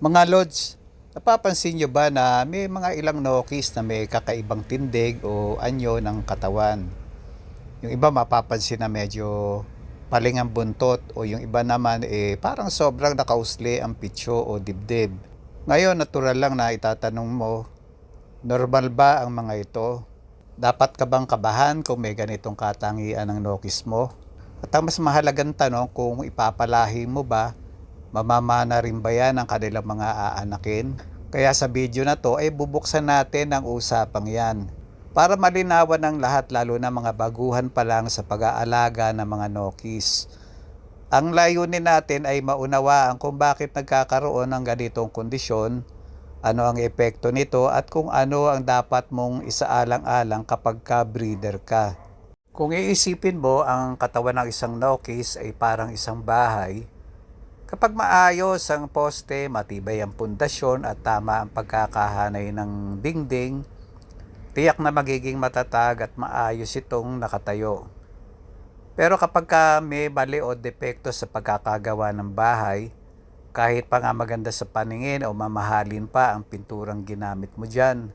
Mga Lods, napapansin nyo ba na may mga ilang Nokis na may kakaibang tindig o anyo ng katawan? Yung iba mapapansin na medyo paling buntot o yung iba naman eh parang sobrang nakausli ang pitso o dibdib. Ngayon natural lang na itatanong mo, normal ba ang mga ito? Dapat ka bang kabahan kung may ganitong katangian ng Nokis mo? At ang mas mahalagang tanong kung ipapalahi mo ba mamamana rin ba yan ang kanilang mga aanakin? Kaya sa video na to ay bubuksan natin ang usapang yan para malinawan ng lahat lalo na mga baguhan pa lang sa pag-aalaga ng mga Nokis. Ang layunin natin ay maunawaan kung bakit nagkakaroon ng ganitong kondisyon, ano ang epekto nito at kung ano ang dapat mong isaalang-alang kapag ka breeder ka. Kung iisipin mo ang katawan ng isang Nokis ay parang isang bahay, Kapag maayos ang poste, matibay ang pundasyon at tama ang pagkakahanay ng dingding, tiyak na magiging matatag at maayos itong nakatayo. Pero kapag ka may mali o depekto sa pagkakagawa ng bahay, kahit pa nga maganda sa paningin o mamahalin pa ang pinturang ginamit mo dyan,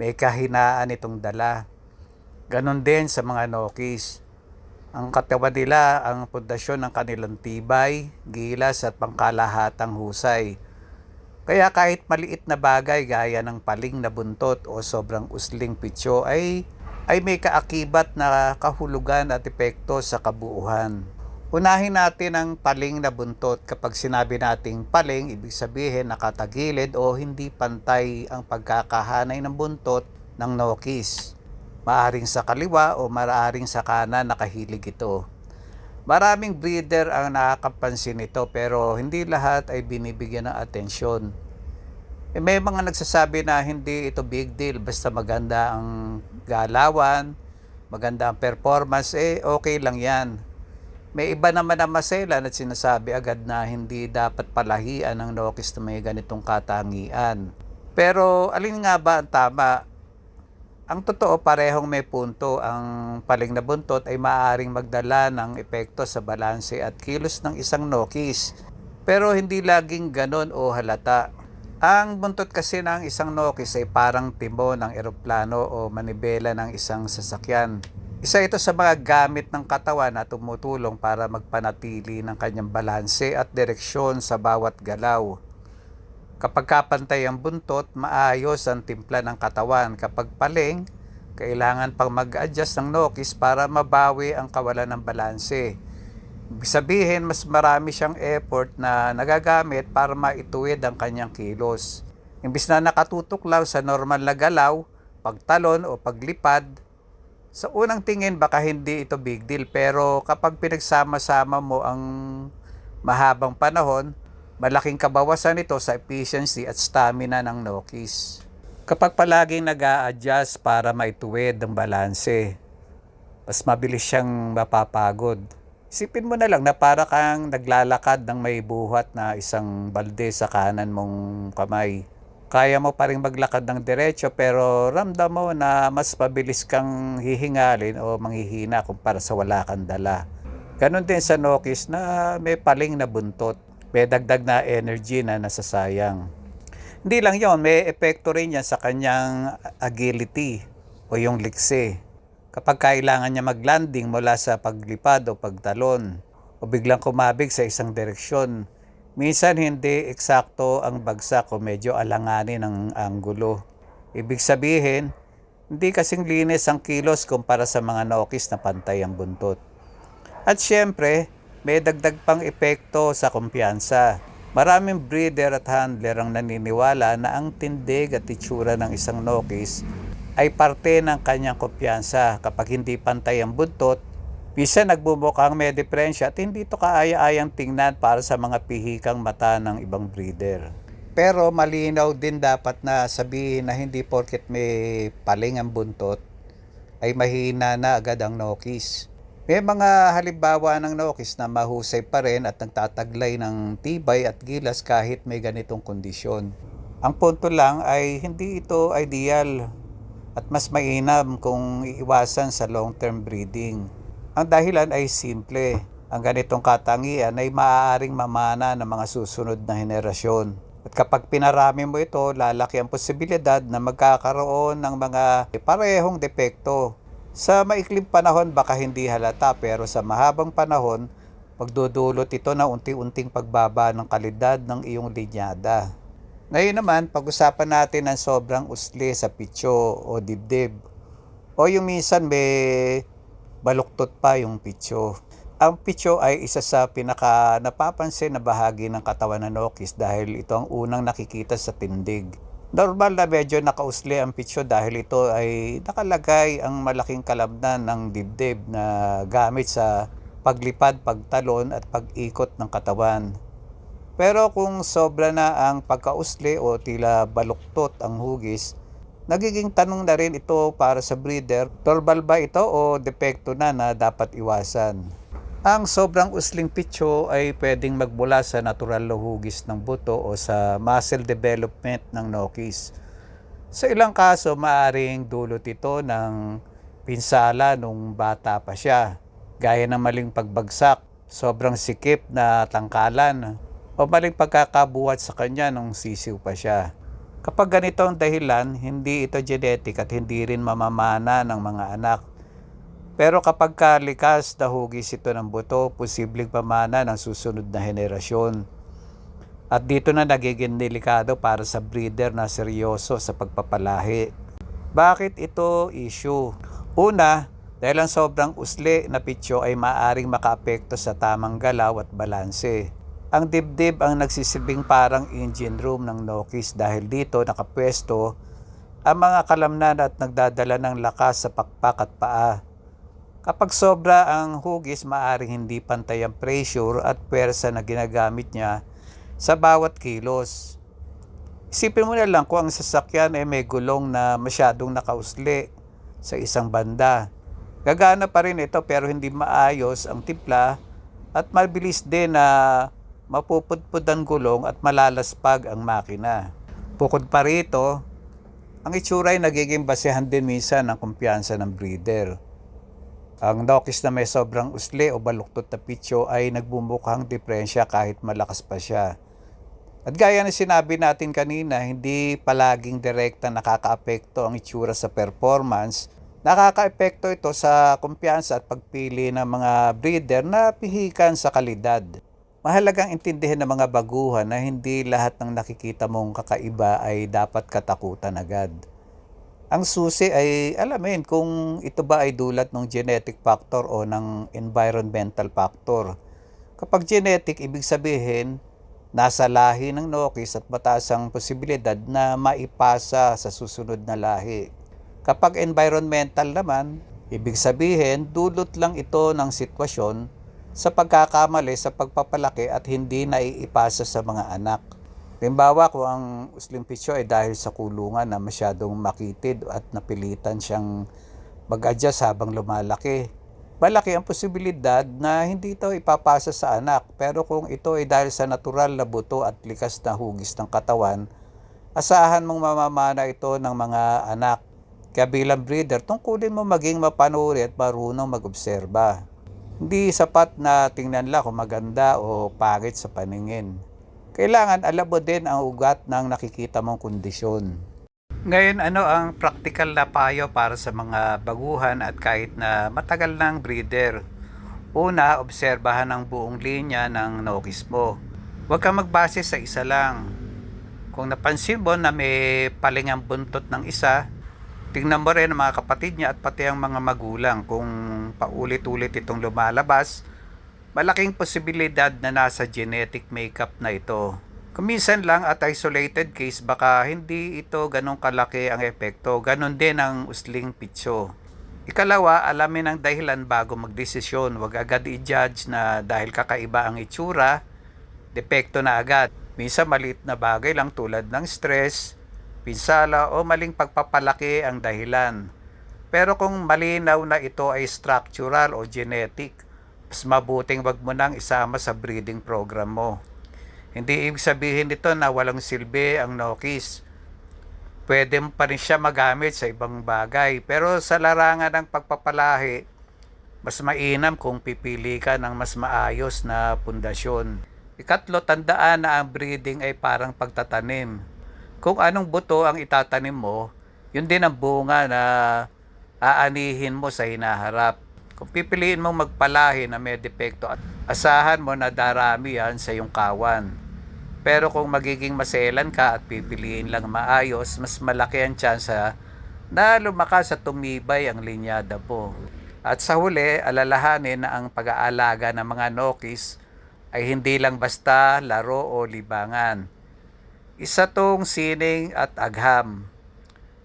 may kahinaan itong dala. Ganon din sa mga Nokis. Ang katawan nila ang pundasyon ng kanilang tibay, gilas at pangkalahatang husay. Kaya kahit maliit na bagay gaya ng paling na buntot o sobrang usling pitso ay ay may kaakibat na kahulugan at epekto sa kabuuhan. Unahin natin ang paling na buntot. Kapag sinabi nating paling, ibig sabihin nakatagilid o hindi pantay ang pagkakahanay ng buntot ng nokis. Maaring sa kaliwa o maaring sa kanan nakahilig ito. Maraming breeder ang nakakapansin nito pero hindi lahat ay binibigyan ng atensyon. E may mga nagsasabi na hindi ito big deal basta maganda ang galawan, maganda ang performance, eh okay lang yan. May iba naman na maselan at sinasabi agad na hindi dapat palahian ng Nokis na may ganitong katangian. Pero alin nga ba ang tama? Ang totoo parehong may punto. Ang paling na buntot ay maaaring magdala ng epekto sa balanse at kilos ng isang nokis. Pero hindi laging ganon o halata. Ang buntot kasi ng isang nokis ay parang timbo ng eroplano o manibela ng isang sasakyan. Isa ito sa mga gamit ng katawan na tumutulong para magpanatili ng kanyang balanse at direksyon sa bawat galaw. Kapag kapantay ang buntot, maayos ang timpla ng katawan. Kapag paling, kailangan pang mag-adjust ng nokis para mabawi ang kawalan ng balanse. Ibig sabihin, mas marami siyang effort na nagagamit para maituwid ang kanyang kilos. Imbis na nakatutok lang sa normal na galaw, pagtalon o paglipad, sa unang tingin baka hindi ito big deal pero kapag pinagsama-sama mo ang mahabang panahon, Malaking kabawasan nito sa efficiency at stamina ng Nokis. Kapag palaging nag adjust para maituwid ang balanse, mas mabilis siyang mapapagod. Isipin mo na lang na para kang naglalakad ng may buhat na isang balde sa kanan mong kamay. Kaya mo pa rin maglakad ng diretso pero ramdam mo na mas mabilis kang hihingalin o manghihina kumpara sa wala kang dala. Ganon din sa Nokis na may paling na buntot may dagdag na energy na nasasayang. Hindi lang yon, may epekto rin yan sa kanyang agility o yung likse. Kapag kailangan niya maglanding mula sa paglipad o pagtalon o biglang kumabig sa isang direksyon, minsan hindi eksakto ang bagsak o medyo alanganin ang anggulo. Ibig sabihin, hindi kasing linis ang kilos kumpara sa mga nokis na pantay ang buntot. At syempre, may dagdag pang epekto sa kumpiyansa. Maraming breeder at handler ang naniniwala na ang tindig at itsura ng isang nokis ay parte ng kanyang kumpiyansa. Kapag hindi pantay ang buntot, bisa nagbubukang may diferensya at hindi ito kaaya-ayang tingnan para sa mga pihikang mata ng ibang breeder. Pero malinaw din dapat na sabihin na hindi porket may paling ang buntot ay mahina na agad ang nokis. May mga halimbawa ng Nokis na mahusay pa rin at nagtataglay ng tibay at gilas kahit may ganitong kondisyon. Ang punto lang ay hindi ito ideal at mas mainam kung iiwasan sa long-term breeding. Ang dahilan ay simple. Ang ganitong katangian ay maaaring mamana ng mga susunod na henerasyon. At kapag pinarami mo ito, lalaki ang posibilidad na magkakaroon ng mga parehong depekto. Sa maikling panahon baka hindi halata pero sa mahabang panahon, magdudulot ito na unti-unting pagbaba ng kalidad ng iyong linyada. Ngayon naman, pag-usapan natin ang sobrang usli sa pitso o dibdib. O yung minsan may baluktot pa yung pitso. Ang pitso ay isa sa pinaka napapansin na bahagi ng katawan ng Nokis dahil ito ang unang nakikita sa tindig. Normal na medyo nakausli ang pitso dahil ito ay nakalagay ang malaking kalabnan ng dibdib na gamit sa paglipad, pagtalon at pag-ikot ng katawan. Pero kung sobra na ang pagkausli o tila baluktot ang hugis, nagiging tanong na rin ito para sa breeder, normal ba ito o depekto na na dapat iwasan? Ang sobrang usling pitso ay pwedeng magmula sa natural na hugis ng buto o sa muscle development ng nokis. Sa ilang kaso, maaring dulot ito ng pinsala nung bata pa siya, gaya ng maling pagbagsak, sobrang sikip na tangkalan, o maling pagkakabuhat sa kanya nung sisiw pa siya. Kapag ganito ang dahilan, hindi ito genetic at hindi rin mamamana ng mga anak. Pero kapag kalikas na hugis ito ng buto, posibleng pamana ng susunod na henerasyon. At dito na nagiging delikado para sa breeder na seryoso sa pagpapalahi. Bakit ito issue? Una, dahil ang sobrang usli na pityo ay maaring makaapekto sa tamang galaw at balanse. Ang dibdib ang nagsisilbing parang engine room ng Nokis dahil dito nakapwesto ang mga kalamnan at nagdadala ng lakas sa pakpak at paa. Kapag sobra ang hugis, maaring hindi pantay ang pressure at pwersa na ginagamit niya sa bawat kilos. Isipin mo na lang kung ang sasakyan ay may gulong na masyadong nakausli sa isang banda. Gagana pa rin ito pero hindi maayos ang timpla at mabilis din na mapupudpud ang gulong at malalaspag ang makina. Bukod pa rito, ang itsura ay nagiging basehan din minsan ng kumpiyansa ng breeder. Ang nokis na may sobrang usli o baluktot na pitso ay nagbumukhang diferensya kahit malakas pa siya. At gaya na sinabi natin kanina, hindi palaging direkta nakakaapekto ang itsura sa performance. Nakakaepekto ito sa kumpiyansa at pagpili ng mga breeder na pihikan sa kalidad. Mahalagang intindihin ng mga baguhan na hindi lahat ng nakikita mong kakaiba ay dapat katakutan agad. Ang susi ay alamin kung ito ba ay dulat ng genetic factor o ng environmental factor. Kapag genetic, ibig sabihin, nasa lahi ng nokis at mataas ang posibilidad na maipasa sa susunod na lahi. Kapag environmental naman, ibig sabihin, dulot lang ito ng sitwasyon sa pagkakamali sa pagpapalaki at hindi naiipasa sa mga anak. Halimbawa, kung ang usling pitso ay dahil sa kulungan na masyadong makitid at napilitan siyang mag-adjust habang lumalaki, malaki ang posibilidad na hindi ito ipapasa sa anak. Pero kung ito ay dahil sa natural na buto at likas na hugis ng katawan, asahan mong mamamana ito ng mga anak. Kaya bilang breeder, tungkulin mo maging mapanuri at marunong mag-obserba. Hindi sapat na tingnan lang kung maganda o pangit sa paningin kailangan alam mo din ang ugat ng nakikita mong kondisyon. Ngayon, ano ang practical na payo para sa mga baguhan at kahit na matagal ng breeder? Una, obserbahan ang buong linya ng nokis mo. Huwag kang magbase sa isa lang. Kung napansin mo na may palingang buntot ng isa, tingnan mo rin ang mga kapatid niya at pati ang mga magulang kung paulit-ulit itong lumalabas malaking posibilidad na nasa genetic makeup na ito. Kuminsan lang at isolated case baka hindi ito ganong kalaki ang epekto. Ganon din ang usling pitso. Ikalawa, alamin ang dahilan bago magdesisyon. Huwag agad i-judge na dahil kakaiba ang itsura, depekto na agad. Minsan maliit na bagay lang tulad ng stress, pinsala o maling pagpapalaki ang dahilan. Pero kung malinaw na ito ay structural o genetic, mas mabuting wag mo nang isama sa breeding program mo. Hindi ibig sabihin nito na walang silbi ang Nokis. Pwede pa rin siya magamit sa ibang bagay. Pero sa larangan ng pagpapalahi, mas mainam kung pipili ka ng mas maayos na pundasyon. Ikatlo, tandaan na ang breeding ay parang pagtatanim. Kung anong buto ang itatanim mo, yun din ang bunga na aanihin mo sa hinaharap. Kung pipiliin mong magpalahi na may depekto, asahan mo na darami yan sa iyong kawan. Pero kung magiging maselan ka at pipiliin lang maayos, mas malaki ang tsansa na lumakas at tumibay ang linyada po. At sa huli, alalahanin na ang pag-aalaga ng mga nokis ay hindi lang basta laro o libangan. Isa tong sining at agham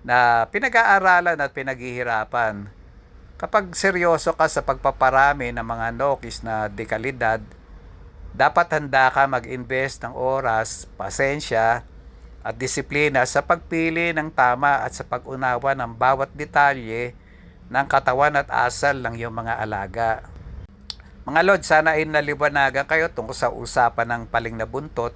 na pinag-aaralan at pinaghihirapan. Kapag seryoso ka sa pagpaparami ng mga nokis na dekalidad, dapat handa ka mag-invest ng oras, pasensya, at disiplina sa pagpili ng tama at sa pag-unawa ng bawat detalye ng katawan at asal ng iyong mga alaga. Mga Lord, sana ay naliwanagan kayo tungkol sa usapan ng paling na buntot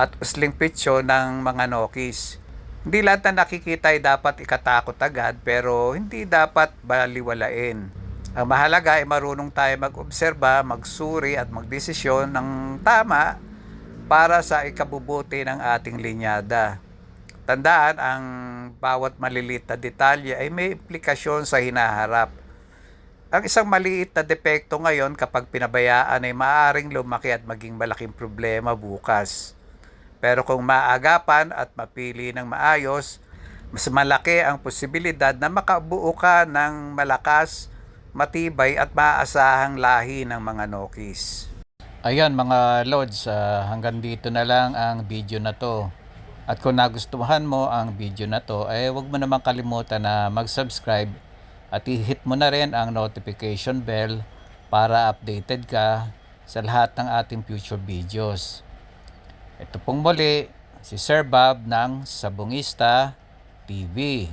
at usling pitso ng mga nokis. Hindi lahat na nakikita ay dapat ikatakot agad pero hindi dapat baliwalain. Ang mahalaga ay marunong tayo mag-obserba, magsuri at magdesisyon ng tama para sa ikabubuti ng ating linyada. Tandaan, ang bawat malilit na detalye ay may implikasyon sa hinaharap. Ang isang maliit na depekto ngayon kapag pinabayaan ay maaaring lumaki at maging malaking problema bukas. Pero kung maagapan at mapili ng maayos, mas malaki ang posibilidad na makabuo ka ng malakas, matibay at maaasahang lahi ng mga nokis. Ayan mga Lods, ah, hanggang dito na lang ang video na to. At kung nagustuhan mo ang video na to, ay huwag mo naman kalimutan na mag-subscribe at i-hit mo na rin ang notification bell para updated ka sa lahat ng ating future videos. Ito pong muli, si Sir Bob ng Sabungista TV.